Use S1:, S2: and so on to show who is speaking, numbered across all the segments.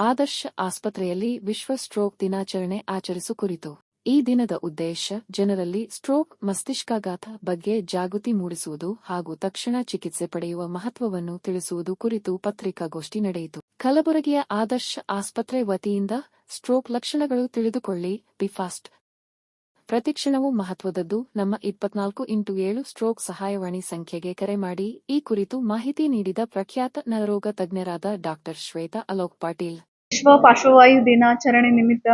S1: ಆದರ್ಶ ಆಸ್ಪತ್ರೆಯಲ್ಲಿ ವಿಶ್ವ ಸ್ಟ್ರೋಕ್ ದಿನಾಚರಣೆ ಆಚರಿಸು ಕುರಿತು. ಈ ದಿನದ ಉದ್ದೇಶ ಜನರಲ್ಲಿ ಸ್ಟ್ರೋಕ್ ಮಸ್ತಿಷ್ಕಾಘಾತ ಬಗ್ಗೆ ಜಾಗೃತಿ ಮೂಡಿಸುವುದು ಹಾಗೂ ತಕ್ಷಣ ಚಿಕಿತ್ಸೆ ಪಡೆಯುವ ಮಹತ್ವವನ್ನು ತಿಳಿಸುವುದು ಕುರಿತು ಪತ್ರಿಕಾಗೋಷ್ಠಿ ನಡೆಯಿತು. ಕಲಬುರಗಿಯ ಆದರ್ಶ ಆಸ್ಪತ್ರೆ ವತಿಯಿಂದ ಸ್ಟ್ರೋಕ್ ಲಕ್ಷಣಗಳು ತಿಳಿದುಕೊಳ್ಳಿ, ಬಿ ಫಾಸ್ಟ್. ಪ್ರತಿಕ್ಷಣವೂ ಮಹತ್ವದದ್ದು, ನಮ್ಮ ಇಪ್ಪತ್ನಾಲ್ಕು ಇಂಟು ಏಳು ಸ್ಟ್ರೋಕ್ ಸಹಾಯವಾಣಿ ಸಂಖ್ಯೆಗೆ ಕರೆ ಮಾಡಿ. ಈ ಕುರಿತು ಮಾಹಿತಿ ನೀಡಿದ ಪ್ರಖ್ಯಾತ ನರರೋಗ ತಜ್ಞರಾದ ಡಾಕ್ಟರ್ ಶ್ವೇತಾ ಅಲೋಕ್ ಪಾಟೀಲ್.
S2: ವಿಶ್ವ ಪಾರ್ಶ್ವವಾಯು ದಿನಾಚರಣೆ ನಿಮಿತ್ತ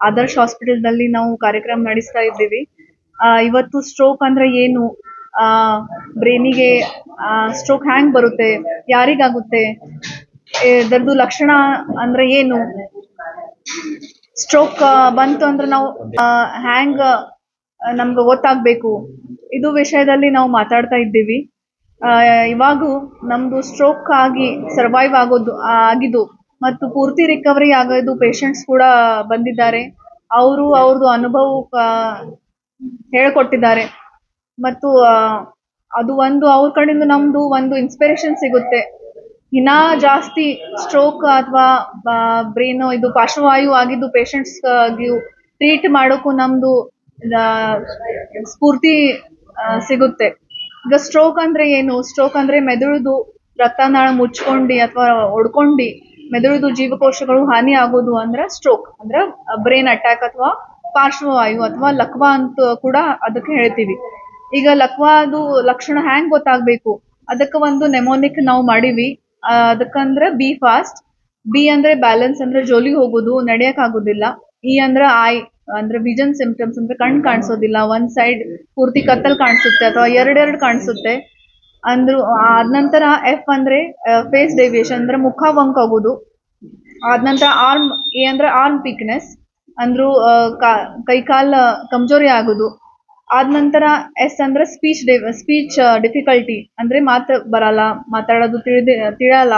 S2: ಆದರ್ಶ್ ಹಾಸ್ಪಿಟಲ್ದಲ್ಲಿ ನಾವು ಕಾರ್ಯಕ್ರಮ ನಡೆಸ್ತಾ ಇದ್ದೀವಿ. ಆ, ಇವತ್ತು ಸ್ಟ್ರೋಕ್ ಅಂದ್ರೆ ಏನು? ಬ್ರೈನಿಗೆ ಸ್ಟ್ರೋಕ್ ಹ್ಯಾಂಗ್ ಬರುತ್ತೆ? ಯಾರಿಗಾಗುತ್ತೆ? ಇದರದ್ದು ಲಕ್ಷಣ ಅಂದ್ರೆ ಏನು? ಸ್ಟ್ರೋಕ್ ಬಂತು ಅಂದ್ರೆ ನಾವು ಹ್ಯಾಂಗ್ ನಮ್ಗೆ ಗೊತ್ತಾಗ್ಬೇಕು? ಇದು ವಿಷಯದಲ್ಲಿ ನಾವು ಮಾತಾಡ್ತಾ ಇದ್ದೀವಿ. ಇವಾಗ ನಮ್ದು ಸ್ಟ್ರೋಕ್ ಆಗಿ ಸರ್ವೈವ್ ಆಗೋದು ಆ, ಆಗಿದ್ದು. ಮತ್ತು ಪೂರ್ತಿ ರಿಕವರಿ ಆಗೋದು ಪೇಷಂಟ್ಸ್ ಕೂಡ ಬಂದಿದ್ದಾರೆ. ಅವರು ಅವ್ರದ್ದು ಅನುಭವ ಹೇಳ್ಕೊಟ್ಟಿದ್ದಾರೆ. ಮತ್ತು ಅದು ಒಂದು ಅವ್ರ ಕಡೆಯಿಂದ ನಮ್ದು ಒಂದು ಇನ್ಸ್ಪಿರೇಷನ್ ಸಿಗುತ್ತೆ. ಇನ್ನ ಜಾಸ್ತಿ ಸ್ಟ್ರೋಕ್ ಅಥವಾ ಬ್ರೈನ್ ಇದು ಪಾರ್ಶ್ವವಾಯು ಆಗಿದ್ದು ಪೇಷಂಟ್ಸ್ ಟ್ರೀಟ್ ಮಾಡೋಕ್ಕೂ ನಮ್ದು ಸ್ಫೂರ್ತಿ ಸಿಗುತ್ತೆ. ಈಗ ಸ್ಟ್ರೋಕ್ ಅಂದ್ರೆ ಏನು? ಸ್ಟ್ರೋಕ್ ಅಂದ್ರೆ ಮೆದುಳುದು ರಕ್ತನಾಳ ಮುಚ್ಕೊಂಡು ಅಥವಾ ಒಡ್ಕೊಂಡು. ಮೆದುಳುದು ಜೀವಕೋಶಗಳು ಹಾನಿ ಆಗೋದು ಅಂದ್ರೆ ಸ್ಟ್ರೋಕ್ ಅಂದ್ರೆ ಬ್ರೈನ್ ಅಟ್ಯಾಕ್ ಅಥವಾ ಪಾರ್ಶ್ವವಾಯು ಅಥವಾ ಲಕ್ವಾ ಅಂತ ಕೂಡ ಅದಕ್ಕೆ ಹೇಳ್ತೀವಿ. ಈಗ ಲಕ್ವಾದು ಲಕ್ಷಣ ಹ್ಯಾಂಗ್ ಗೊತ್ತಾಗ್ಬೇಕು? ಅದಕ್ಕೆ ಒಂದು ನೆಮೋನಿಕ್ ನಾವು ಮಾಡೀವಿ. ಅದಕ್ಕಂದ್ರೆ ಬಿ ಫಾಸ್ಟ್ ಬಿ ಅಂದ್ರೆ ಬ್ಯಾಲೆನ್ಸ್ ಅಂದ್ರೆ ಜೋಲಿ ಹೋಗೋದು, ನಡೆಯಕ್ ಆಗೋದಿಲ್ಲ. ಇ ಅಂದ್ರೆ ಐ ಅಂದ್ರೆ ವಿಜನ್ ಸಿಂಪ್ಟಮ್ಸ್ ಅಂದ್ರೆ ಕಣ್ ಕಾಣಿಸೋದಿಲ್ಲ. ಒಂದ್ ಸೈಡ್ ಪೂರ್ತಿ ಕತ್ತಲ್ ಕಾಣಿಸುತ್ತೆ ಅಥವಾ ಎರಡೆರಡು ಕಾಣಿಸುತ್ತೆ. ಅಂದ್ರು ಆದ ನಂತರ ಎಫ್ ಅಂದ್ರೆ ಫೇಸ್ ಡೆವಿಯೇಷನ್ ಅಂದ್ರೆ ಮುಖ ಆಗೋದು ಆದ ನಂತರ ಆರ್ಮ್ ಎ ಅಂದ್ರೆ ಆರ್ಮ್ ಪಿಕ್ನೆಸ್ ಅಂದ್ರು ಆ, ಕಾ- ಕೈ ಕಾಲ್ ಕಮ್ಜೋರಿ ಆಗೋದು. ಆದ ನಂತರ ಎಸ್ ಅಂದ್ರೆ ಸ್ಪೀಚ್ ಸ್ಪೀಚ್ ಡಿಫಿಕಲ್ಟಿ ಅಂದ್ರೆ ಮಾತು ಬರಲ್ಲ ಮಾತಾಡೋದು ತಿಳಿದ ತಿಳಿಯಲ್ಲ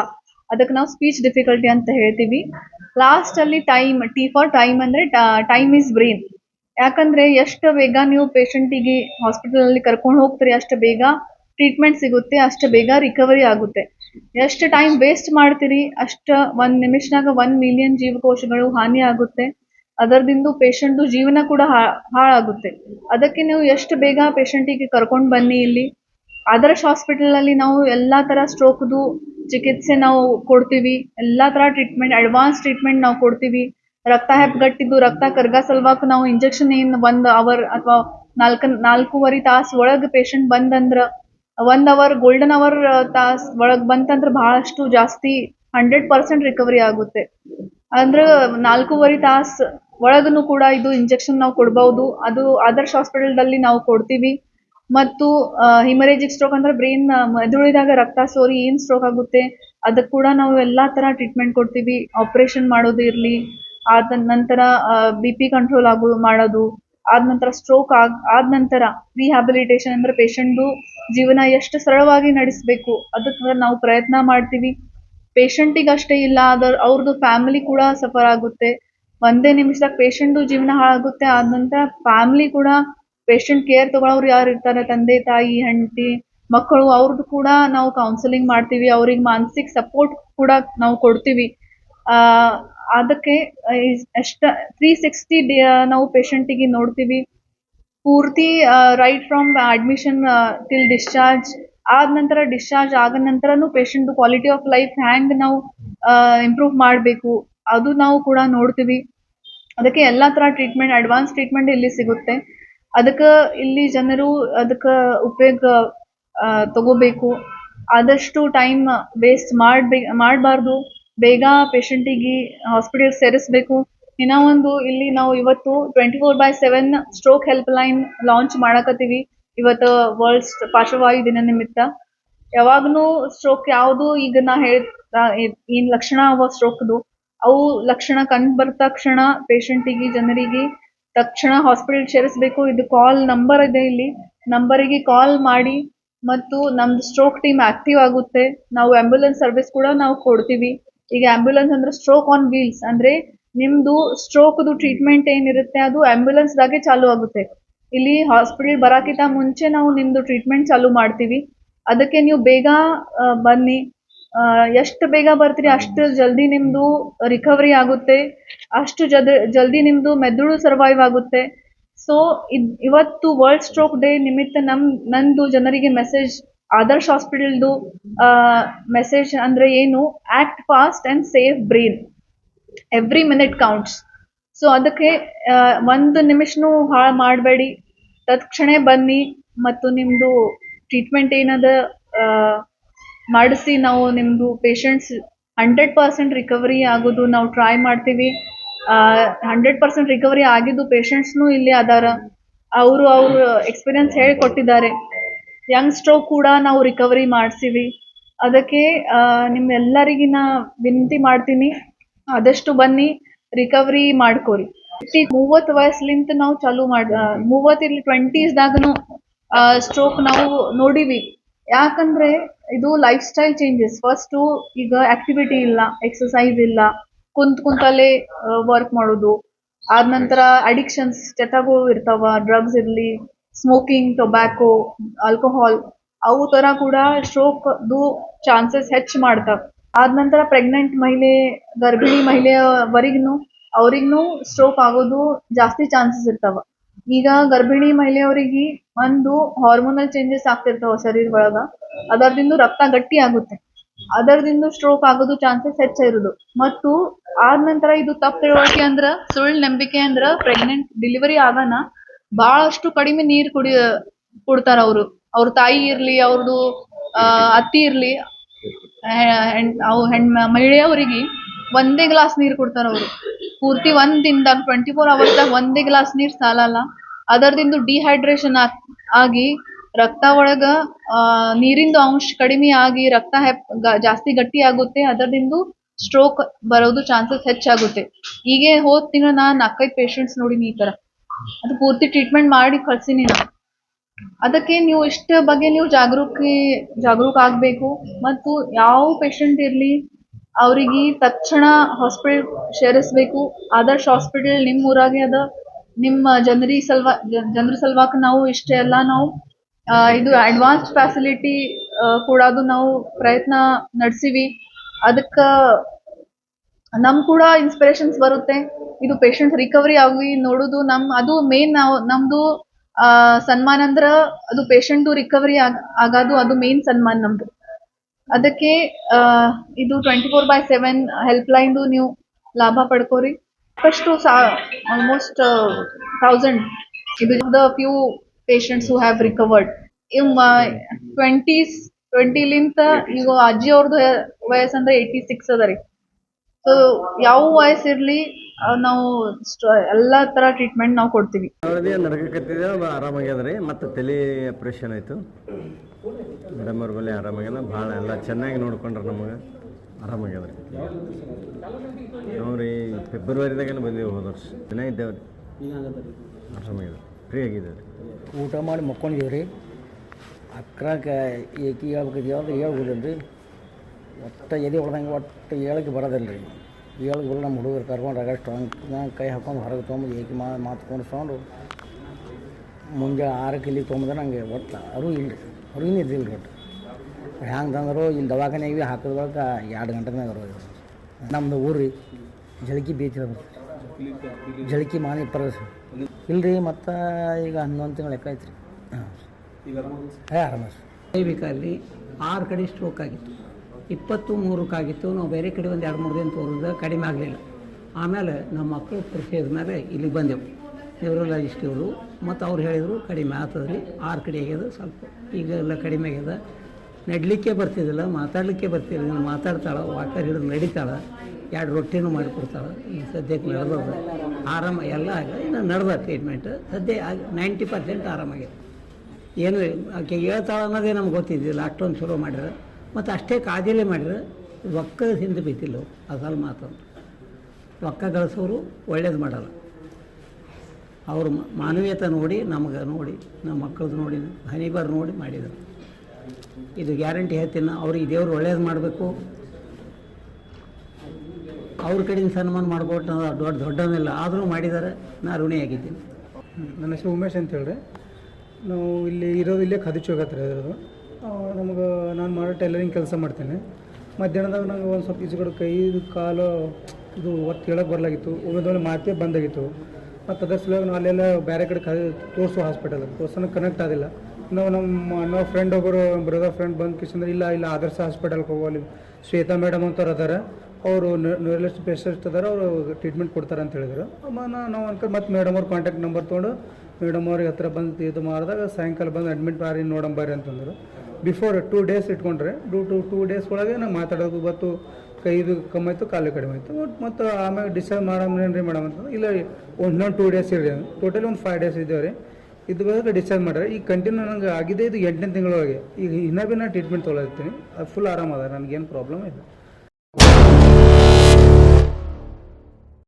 S2: ಅದಕ್ಕೆ ನಾವು ಸ್ಪೀಚ್ ಡಿಫಿಕಲ್ಟಿ ಅಂತ ಹೇಳ್ತೀವಿ. ಲಾಸ್ಟ್ ಅಲ್ಲಿ ಟೈಮ್ ಟಿ ಫಾರ್ ಟೈಮ್ ಅಂದ್ರೆ ಟೈಮ್ ಇಸ್ ಬ್ರೈನ್ ಯಾಕಂದ್ರೆ ಎಷ್ಟು ಬೇಗ ನೀವು ಪೇಷಂಟಿಗೆ ಹಾಸ್ಪಿಟಲ್ ಅಲ್ಲಿ ಕರ್ಕೊಂಡು ಹೋಗ್ತೀರಿ ಅಷ್ಟು ಬೇಗ ಟ್ರೀಟ್ಮೆಂಟ್ ಸಿಗುತ್ತೆ, ಅಷ್ಟು ಬೇಗ ರಿಕವರಿ ಆಗುತ್ತೆ. ಎಷ್ಟು ಟೈಮ್ ವೇಸ್ಟ್ ಮಾಡ್ತೀರಿ, ಅಷ್ಟು ಒಂದ್ ನಿಮಿಷನಾಗ ಒಂದ್ ಮಿಲಿಯನ್ ಜೀವಕೋಶಗಳು ಹಾನಿ ಆಗುತ್ತೆ. ಅದರದಿಂದ ಪೇಷಂಟ್ ಜೀವನ ಕೂಡ ಹಾಳಾಗುತ್ತೆ. ಅದಕ್ಕೆ ನೀವು ಎಷ್ಟು ಬೇಗ ಪೇಷಂಟಿಗೆ ಕರ್ಕೊಂಡು ಬನ್ನಿ ಇಲ್ಲಿ. ಆದರ್ಶ್ ಹಾಸ್ಪಿಟಲ್ ಅಲ್ಲಿ ನಾವು ಎಲ್ಲಾ ತರ ಸ್ಟ್ರೋಕ್ದು ಚಿಕಿತ್ಸೆ ನಾವು ಕೊಡ್ತೀವಿ. ಎಲ್ಲಾ ತರ ಟ್ರೀಟ್ಮೆಂಟ್ ಅಡ್ವಾನ್ಸ್ ಟ್ರೀಟ್ಮೆಂಟ್ ನಾವು ಕೊಡ್ತೀವಿ. ರಕ್ತ ಹೆಪ್ಪಗಟ್ಟಿದ್ದು ರಕ್ತ ಕರ್ಗ ಸಲುವಾಗಿ ನಾವು ಇಂಜೆಕ್ಷನ್ ಏನ್ ಒಂದ್ ಅವರ್ ಅಥವಾ ನಾಲ್ಕ ನಾಲ್ಕೂವರೆ ತಾಸ್ ಒಳಗ್ ಪೇಷಂಟ್ ಬಂದಂದ್ರ ಒಂದ್ ಅವರ್ ಗೋಲ್ಡನ್ ಅವರ್ ತಾಸ್ ಒಳಗ್ ಬಂತಂದ್ರ ಬಹಳಷ್ಟು ಜಾಸ್ತಿ ಹಂಡ್ರೆಡ್ ಪರ್ಸೆಂಟ್ ರಿಕವರಿ ಆಗುತ್ತೆ. ಅಂದ್ರ ನಾಲ್ಕೂವರೆ ತಾಸ್ ಒಳಗೂ ಕೂಡ ಇದು ಇಂಜೆಕ್ಷನ್ ನಾವು ಕೊಡ್ಬಹುದು ಅದು ಆದರ್ಶ್ ಹಾಸ್ಪಿಟಲ್ದಲ್ಲಿ ನಾವು ಕೊಡ್ತೀವಿ. ಮತ್ತು ಹಿಮರೇಜಿಕ್ ಸ್ಟ್ರೋಕ್ ಅಂದ್ರೆ ಬ್ರೈನ್ ಮೆದುಳಿದಾಗ ರಕ್ತ ಸೋರಿ ಏನ್ ಸ್ಟ್ರೋಕ್ ಆಗುತ್ತೆ ಅದಕ್ಕೆ ಕೂಡ ನಾವು ಎಲ್ಲಾ ತರ ಟ್ರೀಟ್ಮೆಂಟ್ ಕೊಡ್ತೀವಿ. ಆಪರೇಷನ್ ಮಾಡೋದು ಇರ್ಲಿ ಆದ ನಂತರ ಬಿ ಪಿ ಕಂಟ್ರೋಲ್ ಆಗೋ, ಮಾಡೋದು. ಆದ ನಂತರ ಸ್ಟ್ರೋಕ್ ಆಗ್ ಆದ ನಂತರ ರಿಹ್ಯಾಬಿಲಿಟೇಷನ್ ಅಂದ್ರೆ ಪೇಷಂಟ್ದು ಜೀವನ ಎಷ್ಟು ಸರಳವಾಗಿ ನಡೆಸಬೇಕು ಅದಕ್ಕೆ ನಾವು ಪ್ರಯತ್ನ ಮಾಡ್ತೀವಿ. ಪೇಷಂಟಿಗೆ ಅಷ್ಟೇ ಇಲ್ಲ ಅದರ ಅವ್ರದ್ದು ಫ್ಯಾಮಿಲಿ ಕೂಡ ಸಫರ್ ಆಗುತ್ತೆ. ಒಂದೇ ನಿಮಿಷದಾಗ ಪೇಷಂಟ್ದು ಜೀವನ ಹಾಳಾಗುತ್ತೆ ಆದ ನಂತರ ಫ್ಯಾಮಿಲಿ ಕೂಡ ಪೇಷಂಟ್ ಕೇರ್ ತಗೊಳ್ಳೋರು ಯಾರು ಇರ್ತಾರೆ? ತಂದೆ, ತಾಯಿ, ಹೆಂಡತಿ, ಮಕ್ಕಳು ಅವ್ರದ್ದು ಕೂಡ ನಾವು ಕೌನ್ಸಿಲಿಂಗ್ ಮಾಡ್ತೀವಿ. ಅವ್ರಿಗೆ ಮಾನಸಿಕ ಸಪೋರ್ಟ್ ಕೂಡ ನಾವು ಕೊಡ್ತೀವಿ. ಅದಕ್ಕೆ ಎಷ್ಟ ತ್ರೀ ಸಿಕ್ಸ್ಟಿ ನಾವು ಪೇಷಂಟಿಗೆ ನೋಡ್ತೀವಿ. ಪೂರ್ತಿ right from admission till discharge ಆದ ನಂತರ ಡಿಸ್ಚಾರ್ಜ್ ಆದ ನಂತರನು ಪೇಷಂಟ್ ಕ್ವಾಲಿಟಿ ಆಫ್ ಲೈಫ್ ಹ್ಯಾಂಗ್ ನಾವು ಇಂಪ್ರೂವ್ ಮಾಡಬೇಕು. ಅದು ನಾವು ಕೂಡ ನೋಡ್ತೀವಿ. ಅದಕ್ಕೆ ಎಲ್ಲಾ ತರ ಟ್ರೀಟ್ಮೆಂಟ್ ಅಡ್ವಾನ್ಸ್ ಟ್ರೀಟ್ಮೆಂಟ್ ಇಲ್ಲಿ ಸಿಗುತ್ತೆ. ಅದಕ್ಕೆ ಇಲ್ಲಿ ಜನರು ಅದಕ್ಕೆ ಉಪಯೋಗ ತಗೋಬೇಕು. ಆದಷ್ಟು ಟೈಮ್ ವೇಸ್ಟ್ ಮಾಡ್ಬೇಕು ಮಾಡಬಾರ್ದು. ಬೇಗ ಪೇಷಂಟಿಗೆ ಹಾಸ್ಪಿಟಲ್ ಸೇರಿಸ್ಬೇಕು. ಇನ್ನ ಒಂದು ಇಲ್ಲಿ ನಾವು ಇವತ್ತು twenty four by seven stroke helpline launch ಮಾಡಕತ್ತೀವಿ. ಇವತ್ತು ವರ್ಲ್ಡ್ಸ್ ಪಾರ್ಶ್ವವಾಯು ದಿನ ನಿಮಿತ್ತ. ಯಾವಾಗ್ನು ಸ್ಟ್ರೋಕ್ ಯಾವುದು ಈಗ ನಾ ಏನ್ ಲಕ್ಷಣ ಅವ ಸ್ಟ್ರೋಕ್ದು ಅವು ಲಕ್ಷಣ ಕಂಡು ಬಂದ ತಕ್ಷಣ ಪೇಷಂಟಿಗೆ, ಜನರಿಗೆ ತಕ್ಷಣ ಹಾಸ್ಪಿಟಲ್ ಸೇರಿಸ್ಬೇಕು. ಇದು ಕಾಲ್ ನಂಬರ್ ಇದೆ ಇಲ್ಲಿ. ನಂಬರಿಗೆ ಕಾಲ್ ಮಾಡಿ ಮತ್ತು ನಮ್ದು ಸ್ಟ್ರೋಕ್ ಟೀಮ್ ಆಕ್ಟಿವ್ ಆಗುತ್ತೆ. ನಾವು ಆಂಬ್ಯುಲೆನ್ಸ್ ಸರ್ವಿಸ್ ಕೂಡ ನಾವು ಕೊಡ್ತೀವಿ. ಈಗ ಆಂಬ್ಯುಲೆನ್ಸ್ ಅಂದ್ರೆ ಸ್ಟ್ರೋಕ್ ಆನ್ ವೀಲ್ಸ್ ಅಂದ್ರೆ ನಿಮ್ದು ಸ್ಟ್ರೋಕ್ದು ಟ್ರೀಟ್ಮೆಂಟ್ ಏನಿರುತ್ತೆ ಅದು ಆಂಬ್ಯುಲೆನ್ಸ್ ದಾಗೆ ಚಾಲು ಆಗುತ್ತೆ. ಇಲ್ಲಿ ಹಾಸ್ಪಿಟಲ್ ಬರಾಕಿಂತ ಮುಂಚೆ ನಾವು ನಿಮ್ದು ಟ್ರೀಟ್ಮೆಂಟ್ ಚಾಲು ಮಾಡ್ತೀವಿ. ಅದಕ್ಕೆ ನೀವು ಬೇಗ ಬನ್ನಿ. ಎಷ್ಟು ಬೇಗ ಬರ್ತೀರಿ ಅಷ್ಟು ಜಲ್ದಿ ನಿಮ್ದು ರಿಕವರಿ ಆಗುತ್ತೆ. ಅಷ್ಟು ಜದ, ಜಲ್ದಿ ನಿಮ್ದು ಮೆದುಳು ಸರ್ವೈವ್ ಆಗುತ್ತೆ. ಸೊ ಇವತ್ತು ವರ್ಲ್ಡ್ ಸ್ಟ್ರೋಕ್ ಡೇ ನಿಮಿತ್ತ ನಮ್, ನಂದು ಜನರಿಗೆ ಮೆಸೇಜ್ ಆದರ್ಶ್ ಹಾಸ್ಪಿಟಲ್ದು ಮೆಸೇಜ್ ಅಂದ್ರೆ ಏನು? Act fast and safe brain every minute counts so ಅದಕ್ಕೆ ಒಂದು ನಿಮಿಷನೂ ಹಾಳು ಮಾಡಬೇಡಿ. ತತ್ಕ್ಷಣ ಬನ್ನಿ ಮತ್ತು ನಿಮ್ಮದು ಟ್ರೀಟ್ಮೆಂಟ್ ಏನದ ಮಾಡಿಸಿ. ನಾವು ನಿಮ್ಮದು ಪೇಷಂಟ್ಸ್ ಹಂಡ್ರೆಡ್ ಪರ್ಸೆಂಟ್ ರಿಕವರಿ ಆಗೋದು ನಾವು ಟ್ರೈ ಮಾಡ್ತೀವಿ. ಹಂಡ್ರೆಡ್ ಪರ್ಸೆಂಟ್ ರಿಕವರಿ ಆಗಿದ್ದು ಪೇಷಂಟ್ಸ್ನು ಇಲ್ಲಿ ಅದಾರ. ಅವರು ಅವ್ರ ಎಕ್ಸ್ಪೀರಿಯನ್ಸ್ ಹೇಳಿಕೊಟ್ಟಿದ್ದಾರೆ. ಯಂಗ್ ಸ್ಟ್ರೋಕ್ ಕೂಡ ನಾವು ರಿಕವರಿ ಮಾಡಿಸಿವಿ. ಅದಕ್ಕೆ ನಿಮ್ಮೆಲ್ಲರಿಗಿನ ನಿಮ್ಮೆಲ್ಲರಿಗೆ ನಾ ವಿನಂತಿ ಮಾಡ್ತೀನಿ ಆದಷ್ಟು ಬನ್ನಿ ರಿಕವರಿ ಮಾಡ್ಕೋರಿ. ಮೂವತ್ತು ವಯಸ್ಸಲಿಂತ ನಾವು ಚಾಲೂ ಮಾಡ ಮೂವತ್ತು ಇಲ್ಲಿ ಟ್ವೆಂಟೀಸ್ದಾಗನು ಸ್ಟ್ರೋಕ್ ನಾವು ನೋಡಿವಿ. ಯಾಕಂದ್ರೆ ಇದು ಲೈಫ್ ಸ್ಟೈಲ್ ಚೇಂಜಸ್ ಫಸ್ಟು ಈಗ ಆಕ್ಟಿವಿಟಿ ಇಲ್ಲ ಎಕ್ಸಸೈಸ್ ಇಲ್ಲ ಕುಂತ್ ಕುಂತಲ್ಲೇ ವರ್ಕ್ ಮಾಡೋದು. ಆದ ನಂತರ ಅಡಿಕ್ಷನ್ಸ್ ಚಟಗಳು ಇರ್ತಾವ ಡ್ರಗ್ಸ್ ಇರಲಿ ಸ್ಮೋಕಿಂಗ್ ಟೊಬ್ಯಾಕೊ ಆಲ್ಕೋಹಾಲ್ ಅವು ತರ ಕೂಡ ಸ್ಟ್ರೋಕ್ದು ಚಾನ್ಸಸ್ ಹೆಚ್ಚು ಮಾಡ್ತಾವ. ಆದ ನಂತರ ಪ್ರೆಗ್ನೆಂಟ್ ಮಹಿಳೆ, ಗರ್ಭಿಣಿ ಮಹಿಳೆಯವರಿಗೂ ಅವ್ರಿಗೂ ಸ್ಟ್ರೋಕ್ ಆಗೋದು ಜಾಸ್ತಿ ಚಾನ್ಸಸ್ ಇರ್ತಾವ. ಈಗ ಗರ್ಭಿಣಿ ಮಹಿಳೆಯವರಿಗೆ ಒಂದು ಹಾರ್ಮೋನಲ್ ಚೇಂಜಸ್ ಆಗ್ತಿರ್ತಾವ ಶರೀರ ಒಳಗ. ಅದರದಿಂದ ರಕ್ತ ಗಟ್ಟಿ ಆಗುತ್ತೆ. ಅದರದಿಂದ ಸ್ಟ್ರೋಕ್ ಆಗೋದು ಚಾನ್ಸಸ್ ಹೆಚ್ಚಿರೋದು ಮತ್ತು ಆದ ನಂತರ ಇದು ತಪ್ಪು ತಿಳುವಳಿಕೆ ಅಂದ್ರ ಸುಳ್ಳು ನಂಬಿಕೆ ಅಂದ್ರ ಪ್ರೆಗ್ನೆಂಟ್ ಡೆಲಿವರಿ ಆಗನ ಬಹಳಷ್ಟು ಕಡಿಮೆ ನೀರ್ ಕುಡಿ, ಕೊಡ್ತಾರ ಅವರು. ಅವ್ರ ತಾಯಿ ಇರ್ಲಿ ಅವ್ರದ್ದು ಅತ್ತಿ ಇರ್ಲಿ ಮಹಿಳೆಯವರಿಗೆ ಒಂದೇ ಗ್ಲಾಸ್ ನೀರು ಕೊಡ್ತಾರ ಅವರು. ಪೂರ್ತಿ ಒಂದ್ ದಿನದಾಗ ಟ್ವೆಂಟಿ ಫೋರ್ ಅವರ್ಸ್ದಾಗ ಒಂದೇ ಗ್ಲಾಸ್ ನೀರ್ ಸಾಲಲ್ಲ. ಅದರದಿಂದ ಡಿಹೈಡ್ರೇಷನ್ ಆಗಿ ರಕ್ತ ಒಳಗ ನೀರಿಂದು ಅಂಶ ಕಡಿಮೆ ಆಗಿ ರಕ್ತ ಜಾಸ್ತಿ ಗಟ್ಟಿ ಆಗುತ್ತೆ. ಅದರದಿಂದ ಸ್ಟ್ರೋಕ್ ಬರೋದು ಚಾನ್ಸಸ್ ಹೆಚ್ಚಾಗುತ್ತೆ. ಹೀಗೆ ಹೋದ್ ತಿಂಗಳು ನಾನು ನಾಲ್ಕೈದು ಪೇಷಂಟ್ಸ್ ನೋಡಿನಿ ಈ ತರ. ಅದು ಪೂರ್ತಿ ಟ್ರೀಟ್ಮೆಂಟ್ ಮಾಡಿ ಕಳ್ಸೀನಿ ನಾನು. ಅದಕ್ಕೆ ನೀವು ಇಷ್ಟ ಬಗ್ಗೆ ನೀವು ಜಾಗರೂಕಿ, ಜಾಗರೂಕ ಆಗಬೇಕು. ಮತ್ತು ಯಾವ ಪೇಷಂಟ್ ಇರಲಿ, ಅವರಿಗೆ ತಕ್ಷಣ ಹಾಸ್ಪಿಟಲ್ ಸೇರಿಸ್ಬೇಕು. ಆದರ್ಶ್ ಹಾಸ್ಪಿಟಲ್ ನಿಮ್ಮ ಊರಾಗೆ ಅದ. ನಿಮ್ಮ ಜನರಿಗೆ ಸಲ್ವಾ, ಜನರ ಸಲುವಾಗಿ ನಾವು ಇಷ್ಟೆಲ್ಲ ನಾವು. ಇದು ಅಡ್ವಾನ್ಸ್ಡ್ ಫ್ಯಾಸಿಲಿಟಿ ಕೂಡ ನಾವು ಪ್ರಯತ್ನ ನಡೆಸಿವಿ. ಅದಕ್ಕೆ ನಮ್ ಕೂಡ ಇನ್ಸ್ಪಿರೇಷನ್ಸ್ ಬರುತ್ತೆ. ಇದು ಪೇಷಂಟ್ ರಿಕವರಿ ಆಗಿ ನೋಡುದು ನಮ್ ಅದು ಮೇನ್ ನಾವು ನಮ್ದು ಆ, ಸನ್ಮಾನ ಅಂದ್ರ ಅದು ಪೇಶೆಂಟ್ ರಿಕವರಿ ಆಗೋದು ಅದು ಮೇನ್ ಸನ್ಮಾನ ನಮ್ದು. ಅದಕ್ಕೆ ಇದು twenty four by seven help ಲೈನ್ದು ನೀವು ಲಾಭ ಪಡ್ಕೋರಿ. ಫಸ್ಟ್ ಆಲ್ಮೋಸ್ಟ್ ಥೌಸಂಡ್ ಇದು the few patients who have recovered twenties ಟ್ವೆಂಟಿಲಿಂತ ಈಗ ಅಜ್ಜಿ ಅವ್ರದ್ದು ವಯಸ್ಸಂದ್ರೆ ಏಯ್ಟಿ ಸಿಕ್ಸ್ ಅದ ರೀ. ಸೊ ಯಾವ ವಾಯ್ಸ್ ಇರಲಿ ನಾವು ಎಲ್ಲ ತರ ಟ್ರೀಟ್ಮೆಂಟ್ ನಾವು ಕೊಡ್ತೀವಿ.
S3: ಅವಳದೇ ನಡ್ಕಕತ್ತಿದ್ದೆ ಆರಾಮಾಗ್ಯದ ರೀ ಮತ್ತು ತಲೆ ಆಪ್ರೇಷನ್ ಆಯಿತು. ಮೇಡಮ್ ಅವ್ರ ಬಳಿ ಆರಾಮಾಗ್ಯದ ಭಾಳ ಎಲ್ಲ ಚೆನ್ನಾಗಿ ನೋಡ್ಕೊಂಡ್ರೆ ನಮಗೆ. ಆರಾಮಾಗ್ಯದ ರೀ ಫೆಬ್ರವರಿದಾಗ ರೀ ಫೆಬ್ರವರಿದಾಗೇನು ಬಂದೀವಿ ಹೋದ ವರ್ಷ. ದಿನ ಇದ್ದೇವೆ. ರೀ ಆರಾಮಾಗ್ಯದ ಫ್ರೀ ಆಗಿದ್ದೇವೆ ರೀ
S4: ಊಟ ಮಾಡಿ ಮಕ್ಕೊಂಡಿದ್ದೀವಿ ರೀ ಅಕ್ರಾಕ ಏಕಿ ಹೇಳ್ಬೇಕಿದ್ಯಾವ್ದು ಹೇಳ್ಬೋದೇನು ರೀ ಒಟ್ಟು ಎದೆ ಹೊಡೆದಂಗೆ ಒಟ್ಟು ಹೇಳಕ್ಕೆ ಬರೋದಿಲ್ಲ ರೀ ಹೇಳಕ್ಕೆ ಬರಲ್ಲ ನಮ್ಮ ಹುಡುಗರು ಕರ್ಕೊಂಡು ಆಗ ಸ್ಟ್ರಾಂಗ್ ಕೈ ಹಾಕೊಂಡು ಹೊರಗೆ ತೊಗೊಂಡು ಏಕೆ ಮಾ ಮಾತು ಕೊಂಡಿಸ್ಕೊಂಡು ಮುಂಜಾನೆ ಆರಕ್ಕೆ ಇಲ್ಲಿ ತೊಗೊಂಬಂದ್ರೆ ನಂಗೆ ಒಟ್ಟು ಅರು ಇಲ್ಲ ರೀ ಅರಿವಿನ ಇದ್ದಿಲ್ಲ ರೀ ಒಟ್ಟು. ಹ್ಯಾಂಗೆ ತಂದರು ಇಲ್ಲಿ ದವಾಖಾನೆಗೆ ಹಾಕಿದ ಬಳಿಕ ಎರಡು ಗಂಟೆನಾಗ ಅವರು ನಮ್ಮದು ಊರು ರೀ ಜಳಕಿ ಬೀಚ್ ಜಳಕಿ ಮಾನಿ ಪ್ರದೇಶ. ಇಲ್ಲರಿ ಮತ್ತು ಈಗ ಹನ್ನೊಂದು ತಿಂಗಳು ಲೆಕ್ಕ ಐತ್ರಿ. ಹಾಂ. ಹೇ ಆರಾಮ
S5: ಬೇಕಾದ್ರಿ ಆರು ಕಡೆ ಸ್ಟ್ರೋಕ್ ಆಗಿತ್ತು. ಇಪ್ಪತ್ತು ಮೂರಕ್ಕಾಗಿತ್ತು ನಾವು ಬೇರೆ ಕಡೆ ಒಂದು ಎರಡು ಮೂರು ದಿನ ತೋರಿದ ಕಡಿಮೆ ಆಗಲಿಲ್ಲ. ಆಮೇಲೆ ನಮ್ಮ ಮಕ್ಕಳು ಪರಿಚಯದ ಮೇಲೆ ಇಲ್ಲಿಗೆ ಬಂದೆವು. ನ್ಯೂರಲಾಜಿಸ್ಟ್ ಇವರು ಮತ್ತು ಅವ್ರು ಹೇಳಿದರು, ಕಡಿಮೆ ಆಗ್ತದೆ ರೀ ಆರು ಕಡೆ ಆಗ್ಯದ, ಸ್ವಲ್ಪ ಈಗ ಎಲ್ಲ ಕಡಿಮೆ ಆಗ್ಯದ. ನಡಲಿಕ್ಕೆ ಬರ್ತಿದ್ದಿಲ್ಲ, ಮಾತಾಡಲಿಕ್ಕೆ ಬರ್ತಿದ್ದಿಲ್ಲ. ಮಾತಾಡ್ತಾಳೆ, ವಾಕರ್ ಹಿಡಿದು ನಡೀತಾಳೆ. ಎರಡು ರೊಟ್ಟಿನೂ ಮಾಡಿಕೊಡ್ತಾಳೆ. ಸದ್ಯಕ್ಕೆ ನಡೆದದ ಆರಾಮ, ಎಲ್ಲ ಆಗ ಇನ್ನು ನಡೆದ ಟ್ರೀಟ್ಮೆಂಟ್ ಸದ್ಯ ನೈಂಟಿ ಪರ್ಸೆಂಟ್ ಆರಾಮಾಗಿದೆ. ಏನು, ಆಕೆ ಹೇಳ್ತಾಳೆ ಅನ್ನೋದೇ ನಮ್ಗೆ ಗೊತ್ತಿದ್ದಿಲ್ಲ. ಅಷ್ಟೊಂದು ಶುರು ಮಾಡಿದ್ರೆ. ಮತ್ತು ಅಷ್ಟೇ ಕಾದಿಲೆ ಮಾಡಿದ್ರೆ ರೊಕ್ಕ ಹಿಂದೆ ಬಿದ್ದಿಲ್ಲ ಅಸಲು ಅಸಲ್ ಮಾತು. ರೊಕ್ಕ ಗಳಿಸೋರು ಒಳ್ಳೇದು ಮಾಡಲ್ಲ. ಅವರು ಮಾನವೀಯತೆ ನೋಡಿ, ನಮಗೆ ನೋಡಿ ನಮ್ಮ ಮಕ್ಕಳದ್ದು ನೋಡಿ, ಹನಿಬರ್ ನೋಡಿ ಮಾಡಿದರು. ಇದು ಗ್ಯಾರಂಟಿ ಹೇಳ್ತೀನಿ ಅವ್ರಿಗೆ ದೇವ್ರು ಒಳ್ಳೇದು ಮಾಡಬೇಕು. ಅವ್ರ ಕಡೆಯಿಂದ ಸನ್ಮಾನ ಮಾಡ್ಬೋದು ನಾವು ದೊಡ್ಡ ದೊಡ್ಡವನ್ನೆಲ್ಲ ಆದರೂ ಮಾಡಿದ್ದಾರೆ ನಾ ಋಣಿಯಾಗಿದ್ದೀನಿ
S6: ನನ್ನ ಹೆಸರು ಉಮೇಶ್ ಅಂತ ಹೇಳ್ರಿ. ನಾವು ಇಲ್ಲಿ ಇರೋದು ಇಲ್ಲೇ ಖಾದಿ ಚೌಕ ಇರೋದು. ನಮಗೆ ನಾನು ಮಾಡೋ ಟೈಲರಿಂಗ್ ಕೆಲಸ ಮಾಡ್ತೇನೆ. ಮಧ್ಯಾಹ್ನದಾಗ ನಂಗೆ ಒಂದು ಸ್ವಲ್ಪ ಈಜುಗಡೆ ಕೈ ಕಾಲು, ಇದು ಒತ್ತು ಹೇಳೋಕೆ ಬರಲಾಗಿತ್ತು. ಒಮ್ಮೆ ಮಾತೇ ಬಂದಾಗಿತ್ತು. ಮತ್ತು ಅದರ ಸಲುವಾಗಿ ನಾವು ಅಲ್ಲೆಲ್ಲ ಬೇರೆ ಕಡೆ ಕೈ ತೋರಿಸೋ ಹಾಸ್ಪಿಟಲ್ ತೋರ್ಸೋಣ ಕನೆಕ್ಟ್ ಆಗಿಲ್ಲ ನಾವು ನಮ್ಮ ಅಣ್ಣ ಫ್ರೆಂಡ್ ಒಬ್ಬರು ಬ್ರದರ್ ಫ್ರೆಂಡ್ ಬಂದು ಕಿಶಂದ್ರೆ ಇಲ್ಲ ಇಲ್ಲ, ಆದರ್ಶ ಹಾಸ್ಪಿಟಲ್ಗೆ ಹೋಗೋ ಶ್ವೇತಾ ಮೇಡಮ್ ಅಂತವ್ರು ಅದಾರ. ಅವರು ನ್ಯೂರಲಿಸ್ಟ್ ಪೇಷಂಟ್ ಅದಾರ ಅವರು ಟ್ರೀಟ್ಮೆಂಟ್ ಕೊಡ್ತಾರೆ ಅಂತ ಹೇಳಿದ್ರು. ನಾವು ಅನ್ಕೊಂಡು ಮತ್ತೆ ಮೇಡಮ್ ಅವ್ರ ಕಾಂಟ್ಯಾಕ್ಟ್ ನಂಬರ್ ತೊಗೊಂಡು ಮೇಡಮ್ ಅವ್ರಿಗೆ ಹತ್ರ ಬಂದು ಇದು ಮಾಡಿದಾಗ ಸಾಯಂಕಾಲ ಬಂದು ಅಡ್ಮಿಟ್ ಮಾಡಿ ನೋಡಂಬರ್ರಿ ಅಂತಂದರು. ಬಿಫೋರ್ ಟೂ ಡೇಸ್ ಇಟ್ಕೊಂಡ್ರೆ ಟೂ ಟು ಟೂ ಡೇಸ್ ಒಳಗೆ ನಾವು ಮಾತಾಡೋದು ಬತ್ತು ಕೈದು ಕಮ್ಮಿ ಆಯಿತು, ಕಾಲು ಕಡಿಮೆ ಆಯಿತು. ಮತ್ತು ಆಮೇಲೆ ಡಿಸೈಡ್ ರೀ ಮೇಡಮ್ ಅಂತಂದ್ರೆ ಇಲ್ಲ ಒಂದೊಂದು ಟೂ ಡೇಸ್ ಇರ್ರಿ ಟೋಟಲಿ ಒಂದು ಫೈವ್ ಡೇಸ್ ಇದ್ದೇವೆ ರೀ. ಇದು ಬೇಕಾದ್ರೆ ಡಿಸೈಡ್ ಮಾಡ್ರೆ, ಈಗ ಕಂಟಿನ್ಯೂ ನನಗೆ ಆಗಿದೆ ಇದು ಎಂಟನೇ ತಿಂಗಳೊಳಗೆ. ಈಗ ಇನ್ನೂ ಭೀ ನಾನು ಟ್ರೀಟ್ಮೆಂಟ್ ತೊಗೊಳತ್ತೀನಿ ಫುಲ್ ಆರಾಮದ ನನಗೇನು ಪ್ರಾಬ್ಲಮ್ ಇಲ್ಲ.